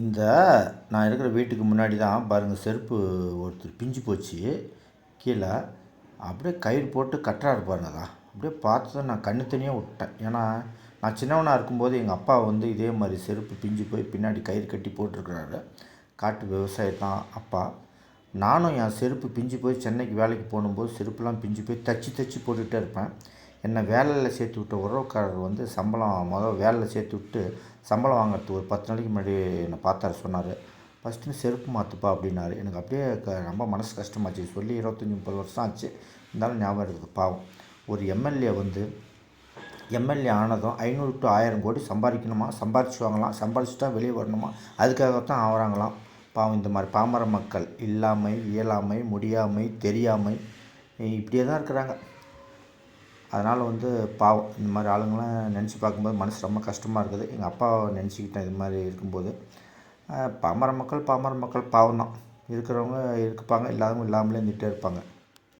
இந்த நான் இருக்கிற வீட்டுக்கு முன்னாடி தான் பாருங்கள் செருப்பு ஒருத்தர் பிஞ்சு போச்சு கீழே. அப்படியே கயிறு போட்டு கட்டுறாரு பாருங்கதா அப்படியே பார்த்து நான் கண்ணு தனியாக விட்டேன். ஏன்னா நான் சின்னவனாக இருக்கும்போது எங்கள் அப்பா வந்து இதே மாதிரி செருப்பு பிஞ்சு போய் பின்னாடி கயிறு கட்டி போட்டிருக்கிறாரு. காட்டு விவசாயி தான் அப்பா. நானும் என் செருப்பு பிஞ்சு போய் சென்னைக்கு வேலைக்கு போகும்போது செருப்புலாம் பிஞ்சு போய் தச்சு தச்சு போட்டுகிட்டே இருப்பேன். என்னை வேலையில் சேர்த்து விட்ட உறவுக்காரர் வந்து சம்பளம் மொதல் வேலையில் சேர்த்து விட்டு சம்பளம் வாங்குறதுக்கு ஒரு பத்து நாளைக்கு முன்னாடி என்னை பார்த்தாரு சொன்னார். ஃபஸ்ட்டு செருப்பு மாற்றுப்பா அப்படின்னாரு. எனக்கு அப்படியே க ரொம்ப மனசு கஷ்டமாச்சு. சொல்லி இருபத்தஞ்சி முப்பது வருஷம் ஆச்சு. இருந்தாலும் ஞாபகம் இருக்குது பாவம். ஒரு எம்எல்ஏ வந்து எம்எல்ஏ ஆனதும் ஐநூறு டு ஆயிரம் கோடி சம்பாதிக்கணுமா? சம்பாரிச்சு வாங்கலாம் சம்பாதிச்சுட்டா வெளியே வரணுமா? அதுக்காகத்தான் ஆகிறாங்களாம் பாவம் இந்த மாதிரி பாமர மக்கள் இல்லாமை இயலாமை முடியாமை தெரியாமை இப்படியே தான் இருக்கிறாங்க. அதனால் வந்து பாவம். இந்த மாதிரி ஆளுங்களாம் நினச்சி பார்க்கும்போது மனசு ரொம்ப கஷ்டமாக இருக்குது. எங்கள் அப்பாவை நினச்சிக்கிட்டேன் இது மாதிரி இருக்கும்போது. பாமர மக்கள் பாமர மக்கள் பாவம் தான் இருக்கிறவங்க இருப்பாங்க இல்லாதவங்க இல்லாமலே இருந்துகிட்டே இருப்பாங்க.